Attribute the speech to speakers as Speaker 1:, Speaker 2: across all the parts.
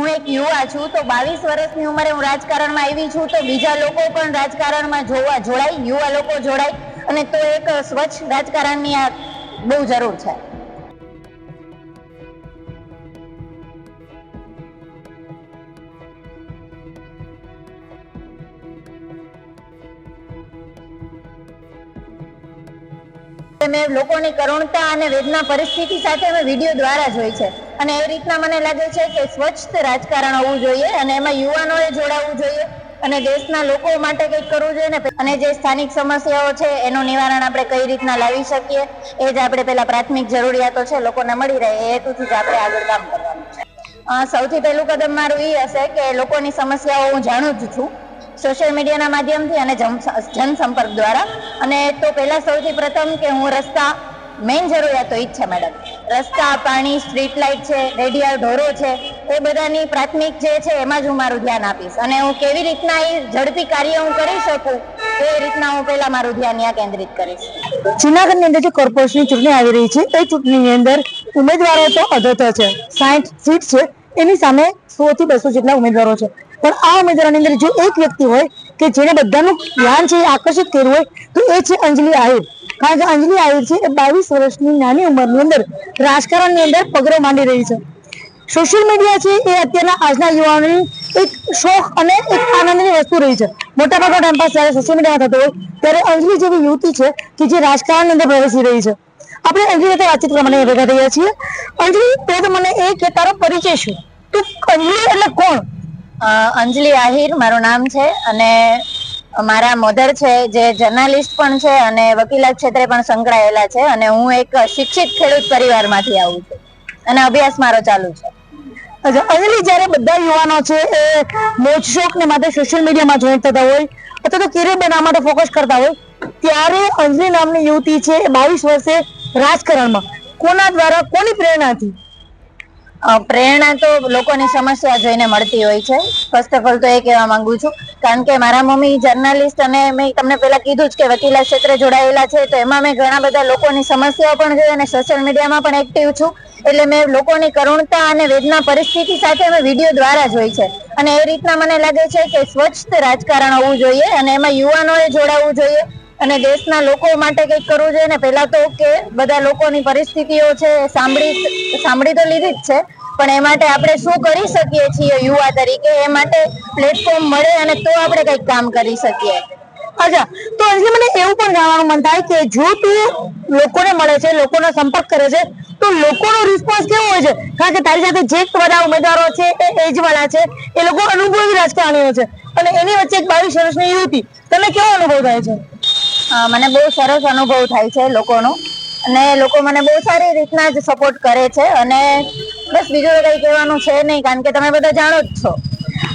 Speaker 1: હું એક યુવા છું, તો બાવીસ વર્ષની ઉંમરે હું રાજકારણમાં આવી છું, તો બીજા લોકો પણ રાજકારણમાં જોવા જોડાય, યુવા લોકો જોડાય, અને તો એક સ્વચ્છ રાજકારણની આ બહુ જરૂર છે. મેં લોકોની કરુણતા અને વેદના પરિસ્થિતિ સાથે મેં વીડિયો દ્વારા જોઈ છે. અને એ રીતના મને લાગે છે કે સ્વચ્છ રાજકારણ હોવું જોઈએ અને એમાં યુવાનોએ જોડાવવું જોઈએ અને દેશના લોકો માટે કંઈક કરવું જોઈએ ને અને જે સ્થાનિક સમસ્યાઓ છે એનું નિવારણ આપણે કઈ રીતના લાવી શકીએ, એ જ આપણે પેલા પ્રાથમિક જરૂરિયાતો છે લોકોને મળી રહે, એ હેતુથી જ આપણે આગળ કામ કરવાનું છે. સૌથી પહેલું કદમ મારું એ હશે કે લોકોની સમસ્યાઓ હું જાણું જ છું સોશિયલ મીડિયાના માધ્યમથી અને જનસંપર્ક દ્વારા. અને તો પહેલા સૌથી પ્રથમ કે હું રસ્તા મેઇન જરૂરિયાતો ઈ જ છે, મેડમ. રસ્તા, પાણી, સ્ટ્રીટ લાઇટ છે રેડિયા ઢોરો છે, એ બધાની પ્રાથમિક જે છે, એમાં જ હું મારું ધ્યાન આપીશ. અને હું કેવી રીતના એ ઝડપી કાર્ય હું કરી શકું એ રીતના હું પહેલા મારું ધ્યાન ત્યાં કેન્દ્રિત કરીશ.
Speaker 2: જુનાગઢની અંદર જે કોર્પોરેશનની ચૂંટણી આવી રહી છે, એ ચૂંટણીની અંદર ઉમેદવારો તો અધત છે. સાઠ સીટ છે, એની સામે સો થી બસો જેટલા ઉમેદવારો છે. પણ આ ઉમેદવારોની અંદર જો એક વ્યક્તિ હોય કે જેને બધાનું ધ્યાન છે, એ આકર્ષિત કર્યું હોય, તો એ છે અંજલિ આહિર. કારણ કે અંજલિ આહિર છે. એ બાવીસ વર્ષની નાની ઉંમરની અંદર રાજકારણની અંદર પગરો માંડી રહી છે. સોશિયલ મીડિયા છે એ અત્યારના આજના યુવાનોની એક શોખ અને એક આનંદની વસ્તુ રહી છે. મોટા ભાગનો ટાઈમ પાસ જ્યારે સોશિયલ મીડિયામાં થતો હોય, ત્યારે અંજલિ જેવી યુવતી છે કે જે રાજકારણની અંદર પ્રવેશી રહી છે. આપણે અંજલિ સાથે વાતચીત માટે ભેગા થયા છીએ. અંજલિ તો મને એ કે તારો પરિચય શું? તું અંજલિ એટલે કોણ?
Speaker 1: અંજલિ આહિર, મારું નામ છે અને મારા મધર છે, જે જર્નાલિસ્ટ પણ છે અને વકીલાત ક્ષેત્રે પણ સંકળાયેલા છે અને હું એક શિક્ષિત ખેડૂત પરિવારમાંથી આવું છું અને અભ્યાસ મારો ચાલુ છે.
Speaker 2: અંજલિ જ્યારે બધા યુવાનો છે એ મોજ શોખ ને માટે સોશિયલ મીડિયામાં જોઈન થતા હોય, અથવા તો કેરિયર બનાવવા માટે ફોકસ કરતા હોય, ત્યારે અંજલિ નામની યુવતી છે એ બાવીસ વર્ષે રાજકારણમાં. કોના દ્વારા, કોની પ્રેરણાથી?
Speaker 1: પ્રેરણા તો લોકોની સમસ્યા જોઈને મળતી હોય છે. ફર્સ્ટ ઓફ ઓલ તો એ કહેવા માંગુ છું. કારણ કે મારા મમ્મી જર્નાલિસ્ટ અને મેં તમને પહેલા કીધું જ કે વકીલા ક્ષેત્રે જોડાયેલા છે, તો એમાં મેં ઘણા બધા લોકોની સમસ્યાઓ પણ જોઈ અને સોશિયલ મીડિયામાં પણ એક્ટિવ છું. એટલે મેં લોકોની કરુણતા અને વેદના પરિસ્થિતિ સાથે મેં વીડિયો દ્વારા જોઈ છે. અને એ રીતના મને લાગે છે કે સ્વચ્છ રાજકારણ હોવું જોઈએ અને એમાં યુવાનોએ જોડાવવું જોઈએ. અને દેશના લોકો માટે કંઈક કરવું જોઈએ ને, પહેલા તો કે બધા લોકોની પરિસ્થિતિઓ છે સાંભળી સાંભળી તો લીધી જ છે, પણ એ માટે આપણે શું કરી શકીએ છીએ યુવા તરીકે? એ માટે પ્લેટફોર્મ મળે અને તો આપણે કંઈક કામ કરી શકીએ.
Speaker 2: અચ્છા, તો અંજલિ મને એવું પણ જાણવાનું મન થાય કે જો તું લોકોને મળે છે, લોકોનો સંપર્ક કરે છે, તો લોકોનો રિસ્પોન્સ કેવો હોય છે? કારણ કે તારી સાથે જે બધા ઉમેદવારો છે એ એજ વાળા છે, એ લોકો અનુભવી રાજકારણીઓ છે. અને એની વચ્ચે એક બાવીસ વર્ષની યુવતી, તને કેવો અનુભવ થાય છે?
Speaker 1: મને બહુ સરસ અનુભવ થાય છે લોકોનો. અને લોકો મને બહુ સારી રીતના જ સપોર્ટ કરે છે અને બસ બીજું કંઈ કહેવાનું છે નહીં, કારણ કે તમે બધા જાણો જ છો.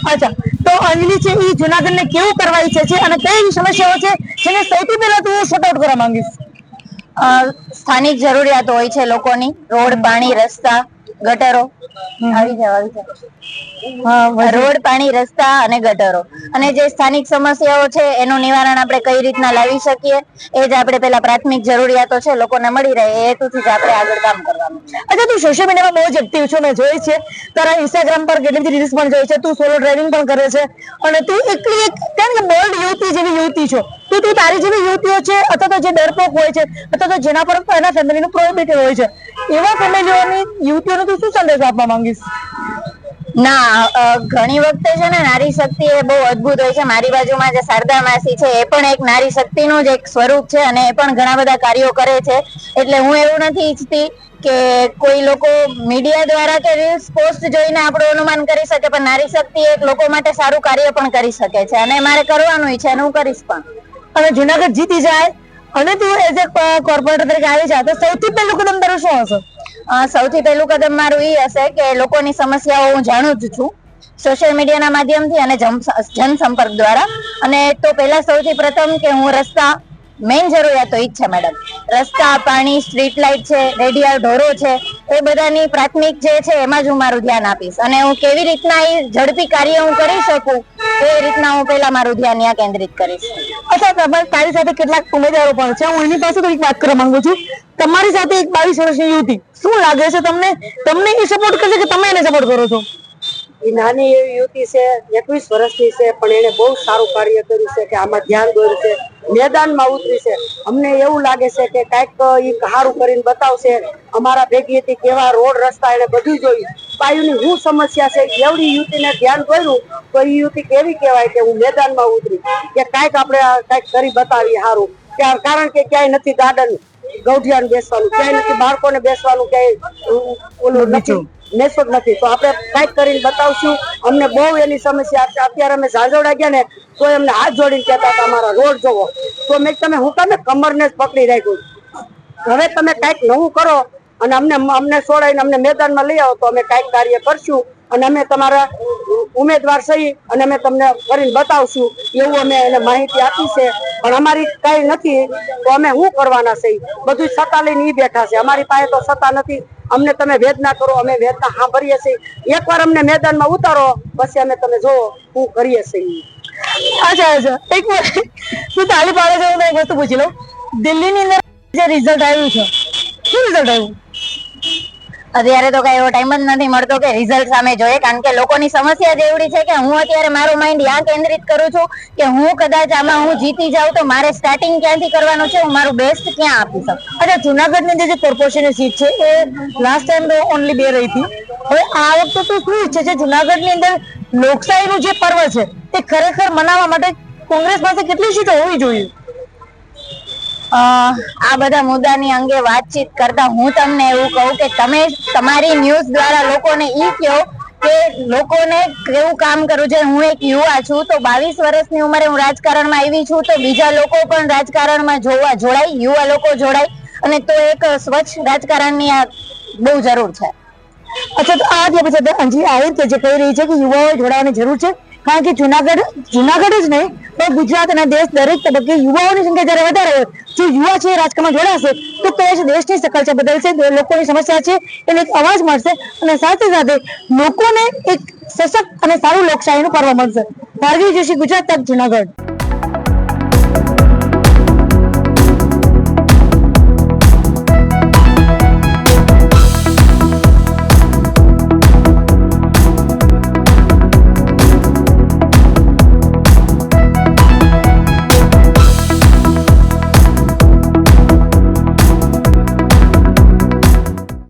Speaker 2: અચ્છા, તો અંજલિ છે એ જુનાગઢને કેવું કરવા ઈચ્છે છે અને કઈ સમસ્યાઓ છે જેને સૌથી પહેલા તો શોર્ટ આઉટ કરવા માંગીશ?
Speaker 1: સ્થાનિક જરૂરિયાતો હોય છે લોકોની. રોડ, પાણી, રસ્તા, ગટરો. આવી જાવ આવી જાવ. રોડ પાણી રસ્તા અને ગટરો. અને જે સ્થાનિક સમસ્યાઓ છે એનું નિવારણ આપણે કઈ રીતના લાવી શકીએ એ જ આપણે પેલા પ્રાથમિક જરૂરિયાતો છે લોકોને મળી રહે એ હેતુથી જ આપણે આગળ કામ કરવાનું
Speaker 2: અચ્છા તું સોશિયલ મીડિયામાં બહુ જ એક્ટિવ છો મેં જોઈ છે. તારા ઇન્સ્ટાગ્રામ પર કેટલી બધી રીલ્સ પણ જોઈ છે તું સોલો ડ્રાઇવિંગ પણ કરે છે. અને તું એકલી એક કેમ કે બોલ્ડ યુવતી જેવી યુવતી છો. તો તું તારી જેવી યુવતીઓ છે અથવા તો જે ડરપોક હોય છે અથવા તો જેના પર એના ફેમિલીનું પ્રોહિબિટેડ હોય છે એવા ફેમિલીઓની યુવતીઓને તું શું સંદેશ આપવા માંગીશ?
Speaker 1: ના ઘણી વખતે છે ને નારી શક્તિ એ બહુ અદભુત હોય છે. મારી બાજુમાં જે શારદા માસી છે એ પણ એક નારી શક્તિનું જ એક સ્વરૂપ છે અને એ પણ ઘણા બધા કાર્યો કરે છે. એટલે હું એવું નથી ઈચ્છતી કે કોઈ લોકો મીડિયા દ્વારા કે રીલ્સ પોસ્ટ જોઈને આપણું અનુમાન કરી શકે પણ નારી શક્તિ એક લોકો માટે સારું કાર્ય પણ કરી શકે છે. અને મારે કરવાનું છે અને હું કરીશ પણ.
Speaker 2: અને જુનાગઢ જીતી જાય અને તું એઝ એ કોર્પોરેટર તરીકે આવી જાય તો સૌથી પહેલું કદમ તારું શું હશે?
Speaker 1: સૌથી પહેલું કદમ મારું એ હશે કે લોકોની સમસ્યાઓ હું જાણું જ છું સોશિયલ મીડિયાના માધ્યમથી અને જનસંપર્ક દ્વારા. અને તો પહેલા સૌથી પ્રથમ કે હું રસ્તા મેઇન જરૂરિયાતો ઈ જ છે મેડમ રસ્તા, પાણી સ્ટ્રીટ લાઇટ છે રેડિયા ઢોરો છે, એ બધાની પ્રાથમિક જે છે એમાં જ હું મારું ધ્યાન આપીશ. અને હું કેવી રીતના એ ઝડપી કાર્ય હું કરી શકું એ રીતના હું પહેલા મારું ધ્યાન ત્યાં કેન્દ્રિત કરીશ.
Speaker 2: અચ્છા તમારી તારી સાથે કેટલાક ઉમેદવારો પણ છે. હું એની પાસે થોડીક વાત કરવા માંગુ છું. તમારી સાથે એક બાવીસ વર્ષની યુવતી. શું લાગે છે તમને? તમને એ સપોર્ટ કરશે કે તમે એને સપોર્ટ કરો છો?
Speaker 3: એ નાની એવી યુવતી છે, એકવીસ વર્ષની છે, પણ એને બહુ સારું કાર્ય કર્યું છે કે આમાં ધ્યાન દોર્યું છે, મેદાનમાં ઉતરી છે. અમને એવું લાગે છે કે કાંઈક એ સારું કરીને બતાવશે, અમારા ભેગી હતી કેવા રોડ રસ્તા એને બધું જોયું. પાયુની શું સમસ્યા છે એવડી યુવતીને ધ્યાન દોર્યું, તો એ યુવતી કેવી કહેવાય કે હું મેદાનમાં ઉતરી. કે કાંઈક આપણે કાંઈક કરી બતાવીએ સારું કારણ કે ક્યાંય નથી ગાર્ડન. ગૌઢિયાને બેસવાનું ક્યાંય નથી બાળકોને બેસવાનું ક્યાંય ઓલું નથી. નેસો નથી. તો આપણે કાંઈક કરીને બતાવશું. અમને બહુ એની સમસ્યા અત્યારે અમે ઝાંઝોડા ગયા ને તો એમને હાથ જોડીને કહેતા હતા અમારા રોડ જોવો. તો મેં તમે હું કામે કમરને જ પકડી રાખ્યું? હવે તમે કંઈક નવું કરો અને અમને અમને છોડાઈને અમને મેદાનમાં લઈ આવો. તો અમે કંઈક કાર્ય કરશું અને અમે તમારા ઉમેદવાર સહી અને અમે તમને કરીને બતાવશું. એવું અમે એને માહિતી આપી છે. પણ અમારી કઈ નથી, તો અમે શું કરવાના છે? બધું સત્તા લઈને ઈ બેઠા છે. અમારી પાસે તો સત્તા નથી. અમને તમે વેદના કરો, અમે વેદના સાંભળીએ છીએ. એકવાર અમને મેદાનમાં ઉતારો, પછી અમે તમે જોવો શું કરીએ છીએ.
Speaker 2: અચ્છા અચ્છા. એક હું તાલી પાડે છે, હું એક વસ્તુ પૂછી લઉં. દિલ્હીની અંદર જે રિઝલ્ટ આવ્યું છે. શું રિઝલ્ટ આવ્યું?
Speaker 1: અત્યારે તો કઈ એવો ટાઈમ જ નથી મળતો કે રિઝલ્ટ સામે જોઈએ. કારણ કે લોકોની સમસ્યા જ એવડી છે કે હું અત્યારે મારું માઇન્ડ યા કેન્દ્રિત કરું છું કે હું કદાચ આમાં હું જીતી જાઉં તો મારે સ્ટાર્ટિંગ ક્યાંથી કરવાનું છે? હું મારું બેસ્ટ ક્યાં આપી શકું?
Speaker 2: અચ્છા, જુનાગઢની જે- કોર્પોરેશનની સીટ છે, એ લાસ્ટ ટાઈમ તો ઓનલી બે રહી હતી. હવે આ વખતે તો શું ઈચ્છે છે જુનાગઢની અંદર લોકશાહીનું જે પર્વ છે, તે ખરેખર મનાવવા માટે કોંગ્રેસ પાસે કેટલી સીટો હોવી જોઈએ?
Speaker 1: આ બધા મુદ્દાની અંગે વાતચીત કરતા હું તમને એવું કહું કે તમે તમારી ન્યૂઝ દ્વારા લોકોને ઈ કહો કે લોકોને કેવું કામ કરવું છે? હું એક યુવા છું, તો બાવીસ વર્ષની ઉંમરે હું રાજકારણમાં આવી છું, તો બીજા લોકો પણ રાજકારણમાં જોવા જોડાય, યુવા લોકો જોડાય, અને તો એક સ્વચ્છ રાજકારણની આ બહુ જરૂર છે.
Speaker 2: અચ્છા, તો આ જે પછી અંજી આહિર કે જે કહી રહી છે કે યુવાઓ જોડાવાની જરૂર છે કારણ કે જુનાગઢ જુનાગઢ જ નહીં, પણ ગુજરાત અને દેશ દરેક તબક્કે યુવાઓની સંખ્યા જ્યારે વધારે હોય, જો યુવા છે રાજકારણમાં જોડાશે, તો કદાચ દેશની શકલ છે બદલશે લોકોની સમસ્યા છે, એને એક અવાજ મળશે અને સાથે સાથે લોકોને એક સશક્ત અને સારું લોકશાહીનું પર્વ મળશે. ભારતીય જોશી ગુજરાત તક જુનાગઢ.